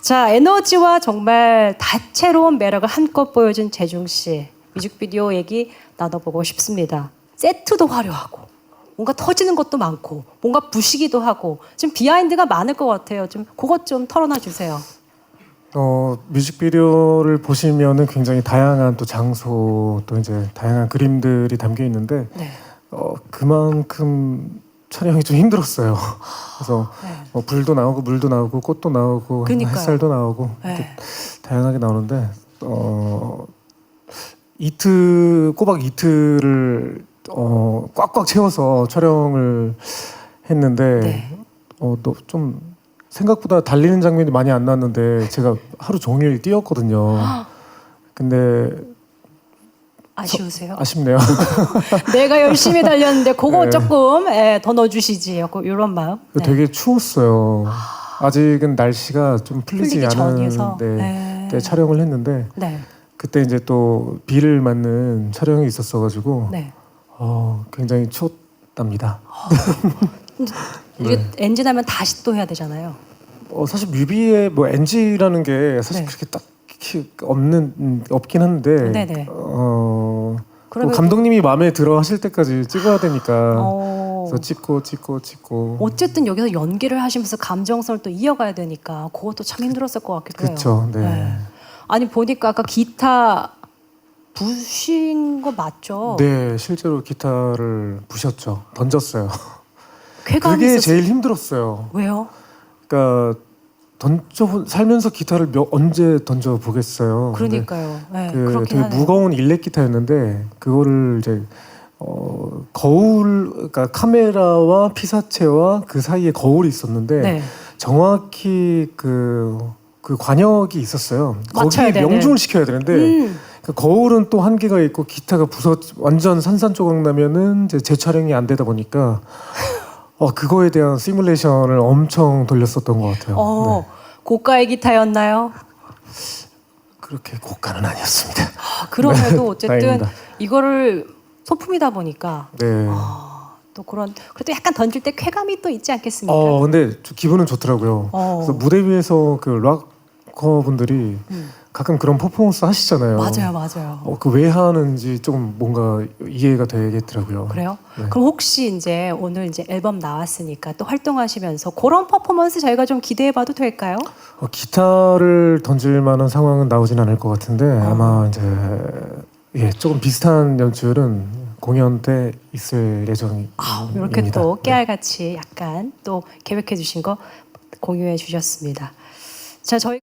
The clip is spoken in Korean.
자, 에너지와 정말 다채로운 매력을 한껏 보여준 재중 씨. 뮤직비디오 얘기 나눠보고 싶습니다. 세트도 화려하고, 뭔가 터지는 것도 많고, 뭔가 부시기도 하고, 좀 비하인드가 많을 것 같아요. 좀 그것 좀 털어놔 주세요. 어, 뮤직비디오를 보시면은 굉장히 다양한 또 장소 또 이제 다양한 그림들이 담겨 있는데 네. 어, 그만큼 촬영이 좀 힘들었어요. 그래서 네. 뭐 불도 나오고 물도 나오고 꽃도 나오고 그러니까요. 햇살도 나오고 네. 다양하게 나오는데 어, 이틀 꼬박 이틀을 어, 꽉꽉 채워서 촬영을 했는데 네. 어, 또좀 생각보다 달리는 장면이 많이 안 나왔는데 제가 하루 종일 뛰었거든요. 근데 아쉬우세요? 아쉽네요. 내가 열심히 달렸는데 그거 네. 조금 예, 더 넣어주시지. 약간 이런 마음. 네. 되게 추웠어요. 아직은 날씨가 좀 풀리지 풀리기 전이어서. 않은 네, 네. 때 촬영을 했는데 네. 그때 이제 또 비를 맞는 촬영이 있었어가지고 네. 어, 굉장히 추웠답니다. 이게 네. 엔진 하면 다시 또 해야 되잖아요. 어, 사실 뮤비에 뭐 NG라는 게 사실 네. 그렇게 딱히 없는 음, 없긴 한데 네네. 어, 또 그러면 감독님이 마음에 들어 하실 때까지 찍어야 되니까 어, 그래서 찍고 찍고 찍고 어쨌든 여기서 연기를 하시면서 감정선을 또 이어가야 되니까 그것도 참 힘들었을 것 같기도 해요. 그렇죠. 네. 아니 보니까 아까 기타 부신 거 맞죠? 네, 실제로 기타를 부셨죠. 던졌어요. 쾌감이 그게 있었어요. 제일 힘들었어요. 왜요? 그러니까 던져 살면서 기타를 몇, 언제 던져 보겠어요. 그러니까요. 네, 그 되게 하네요. 무거운 일렉 기타였는데 그거를 이제 어, 거울 그러니까 카메라와 피사체와 그 사이에 거울이 있었는데 네. 정확히 그, 그 관역이 있었어요. 거기에 되는. 명중을 시켜야 되는데 음, 그 거울은 또 한계가 있고 기타가 부서 완전 산산조각 나면은 이제 재촬영이 안 되다 보니까 어 그거에 대한 시뮬레이션을 엄청 돌렸었던 것 같아요. 어, 네. 고가의 기타였나요? 그렇게 고가는 아니었습니다. 아, 그럼에도 어쨌든 네. 다행입니다. 이거를 소품이다 보니까 네. 아, 또 그런 그래도 약간 던질 때 쾌감이 또 있지 않겠습니까? 어 근데 저 기분은 좋더라고요. 어. 그래서 무대 위에서 그 락커 분들이 음. 가끔 그런 퍼포먼스 하시잖아요. 맞아요, 맞아요. 어, 그 왜 하는지 조금 뭔가 이해가 되겠더라고요. 그래요? 네. 그럼 혹시 이제 오늘 이제 앨범 나왔으니까 또 활동하시면서 그런 퍼포먼스 저희가 좀 기대해 봐도 될까요? 어, 기타를 던질 만한 상황은 나오진 않을 것 같은데 어. 아마 이제 예 조금 비슷한 연출은 공연 때 있을 예정입니다. 아, 이렇게 또 깨알같이 약간 또 계획해 주신 거 공유해 주셨습니다. 자, 저희